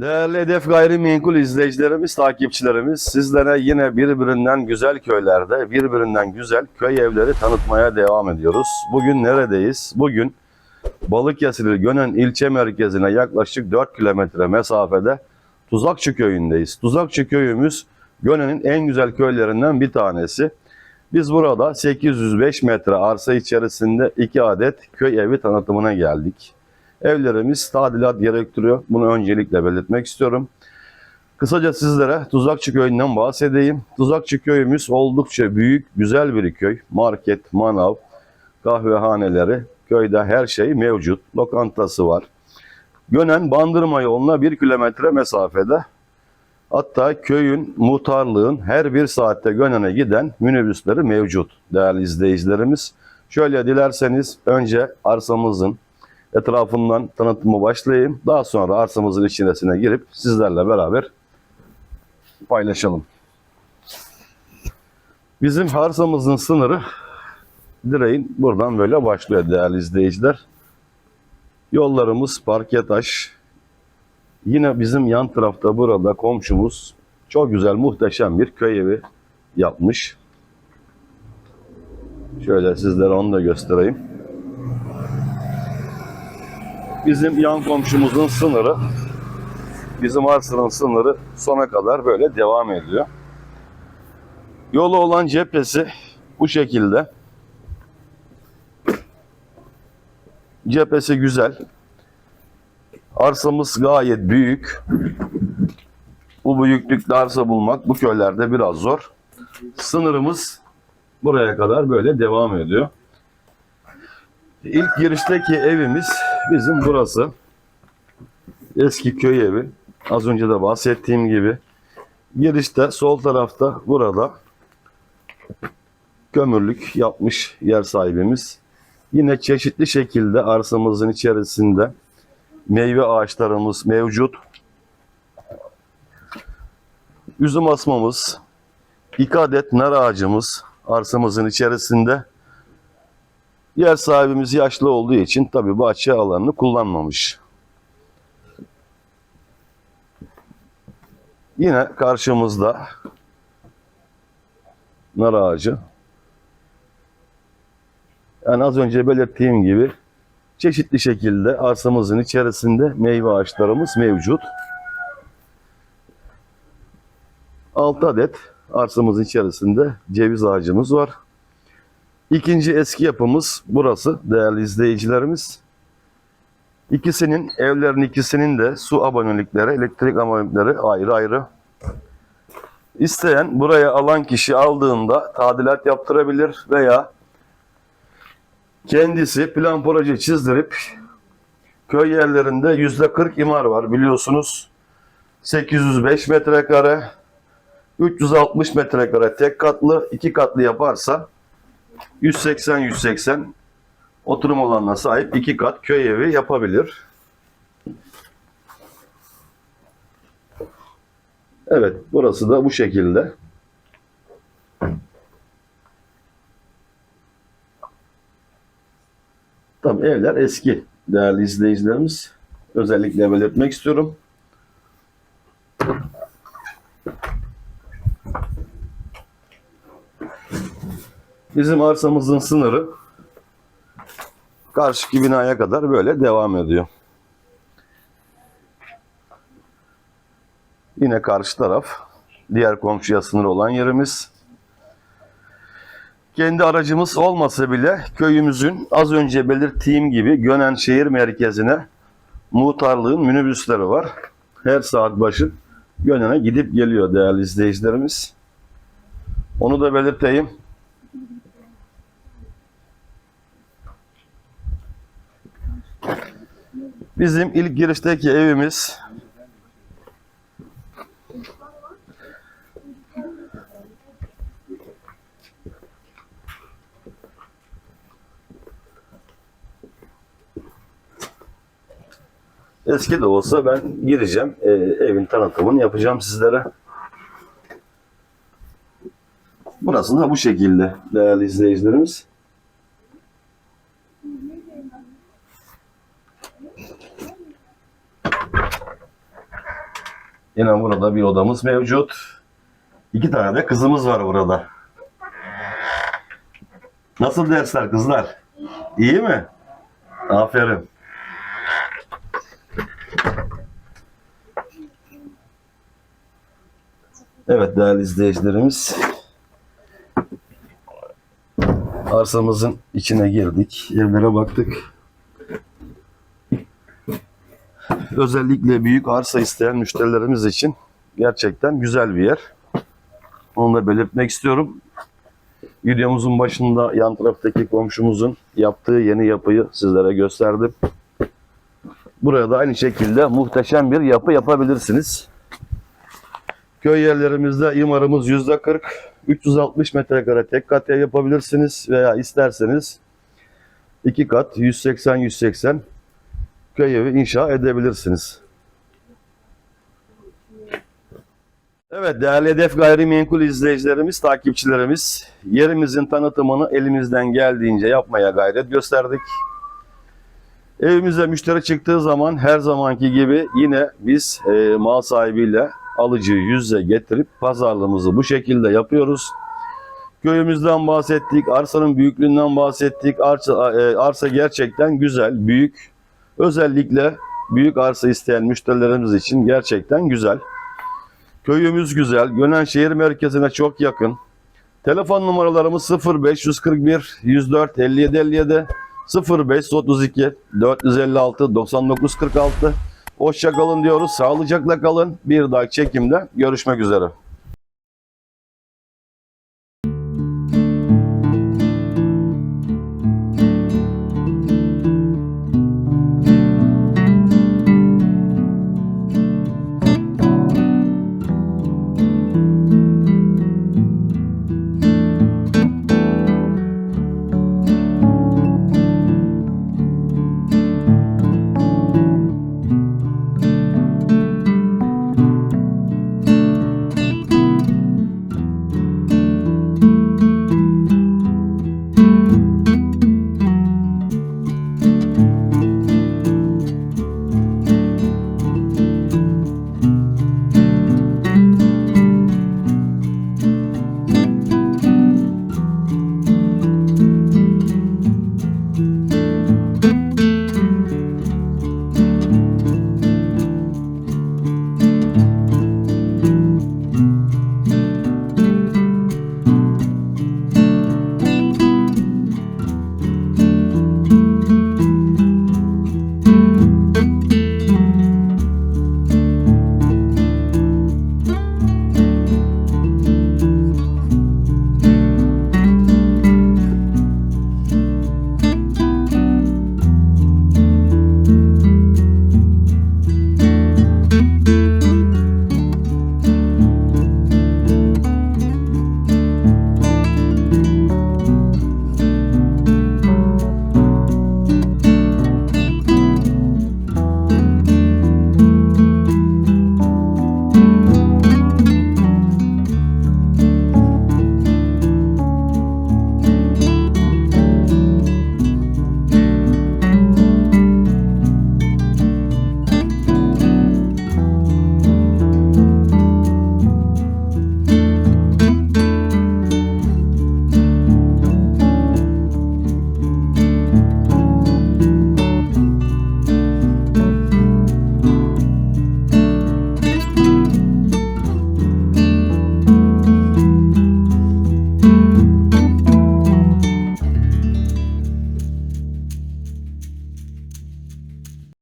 Değerli Hedef Gayrimenkul izleyicilerimiz, takipçilerimiz, sizlere yine birbirinden güzel köylerde, birbirinden güzel köy evleri tanıtmaya devam ediyoruz. Bugün neredeyiz? Bugün Balıkesir Gönen ilçe merkezine yaklaşık 4 kilometre mesafede Tuzakçı köyündeyiz. Tuzakçı köyümüz Gönen'in en güzel köylerinden bir tanesi. Biz burada 805 metre arsa içerisinde 2 adet köy evi tanıtımına geldik. Evlerimiz tadilat gerektiriyor. Bunu öncelikle belirtmek istiyorum. Kısaca sizlere Tuzakçı Köyü'nden bahsedeyim. Tuzakçı Köyümüz oldukça büyük, güzel bir köy. Market, manav, kahvehaneleri, köyde her şey mevcut. Lokantası var. Gönen Bandırma yoluna bir kilometre mesafede. Hatta köyün, muhtarlığın her bir saatte Gönen'e giden minibüsleri mevcut değerli izleyicilerimiz. Şöyle dilerseniz önce arsamızın etrafından tanıtımı başlayayım. Daha sonra arsamızın içerisine girip sizlerle beraber paylaşalım. Bizim arsamızın sınırı direğin buradan böyle başlıyor değerli izleyiciler. Yollarımız parke taş. Yine bizim yan tarafta burada komşumuz çok güzel muhteşem bir köy evi yapmış. Şöyle sizlere onu da göstereyim. Bizim yan komşumuzun sınırı, bizim arsanın sınırı sona kadar böyle devam ediyor. Yolu olan cephesi bu şekilde. Cephesi güzel. Arsamız gayet büyük. Bu büyüklükte arsa bulmak bu köylerde biraz zor. Sınırımız buraya kadar böyle devam ediyor. İlk girişteki evimiz bizim burası. Eski köy evi. Az önce de bahsettiğim gibi. Girişte sol tarafta burada kömürlük yapmış yer sahibimiz. Yine çeşitli şekilde arsamızın içerisinde meyve ağaçlarımız mevcut. Üzüm asmamız, iki adet nar ağacımız arsamızın içerisinde. Yer sahibimiz yaşlı olduğu için tabi bahçe alanını kullanmamış. Yine karşımızda nar ağacı. Yani az önce belirttiğim gibi çeşitli şekilde arsamızın içerisinde meyve ağaçlarımız mevcut. 6 adet arsamızın içerisinde ceviz ağacımız var. İkinci eski yapımız burası değerli izleyicilerimiz. İkisinin, evlerin ikisinin de su abonelikleri, elektrik abonelikleri ayrı ayrı. İsteyen buraya alan kişi aldığında tadilat yaptırabilir veya kendisi plan proje çizdirip köy yerlerinde yüzde 40 imar var biliyorsunuz. 805 metrekare, 360 metrekare tek katlı, iki katlı yaparsa 180-180 oturum alanına sahip iki kat köy evi yapabilir. Evet, burası da bu şekilde. Tabii evler eski değerli izleyicilerimiz. Özellikle belirtmek istiyorum. Bizim arsamızın sınırı karşıki binaya kadar böyle devam ediyor. Yine karşı taraf diğer komşuya sınır olan yerimiz. Kendi aracımız olmasa bile köyümüzün az önce belirttiğim gibi Gönen şehir merkezine muhtarlığın minibüsleri var. Her saat başı Gönen'e gidip geliyor değerli izleyicilerimiz. Onu da belirteyim. Bizim ilk girişteki evimiz Eski de olsa ben gireceğim. e, evin tanıtımını yapacağım sizlere. Burası da bu şekilde değerli izleyicilerimiz. Yine burada bir odamız mevcut. İki tane de kızımız var burada. Nasıl dersler kızlar? İyi mi? Aferin. Evet değerli izleyicilerimiz. Arsamızın içine girdik. Evlere baktık. Özellikle büyük arsa isteyen müşterilerimiz için gerçekten güzel bir yer. Onu da belirtmek istiyorum. Videomuzun başında yan taraftaki komşumuzun yaptığı yeni yapıyı sizlere gösterdim. Buraya da aynı şekilde muhteşem bir yapı yapabilirsiniz. Köy yerlerimizde imarımız %40, 360 metrekare tek kat yapabilirsiniz veya isterseniz iki kat 180-180 köy evi inşa edebilirsiniz. Evet değerli Hedef Gayrimenkul izleyicilerimiz, takipçilerimiz yerimizin tanıtımını elimizden geldiğince yapmaya gayret gösterdik. Evimize müşteri çıktığı zaman her zamanki gibi yine biz e, mal sahibiyle alıcıyı yüze getirip pazarlığımızı bu şekilde yapıyoruz. Köyümüzden bahsettik, arsanın büyüklüğünden bahsettik. Arsa, e, arsa gerçekten güzel, büyük. Özellikle büyük arsa isteyen müşterilerimiz için gerçekten güzel. Köyümüz güzel. Gönen şehir merkezine çok yakın. Telefon numaralarımız 0541 104 57 57 0532 456 99 46. Hoşça kalın diyoruz. Sağlıcakla kalın. Bir dahaki çekimde görüşmek üzere.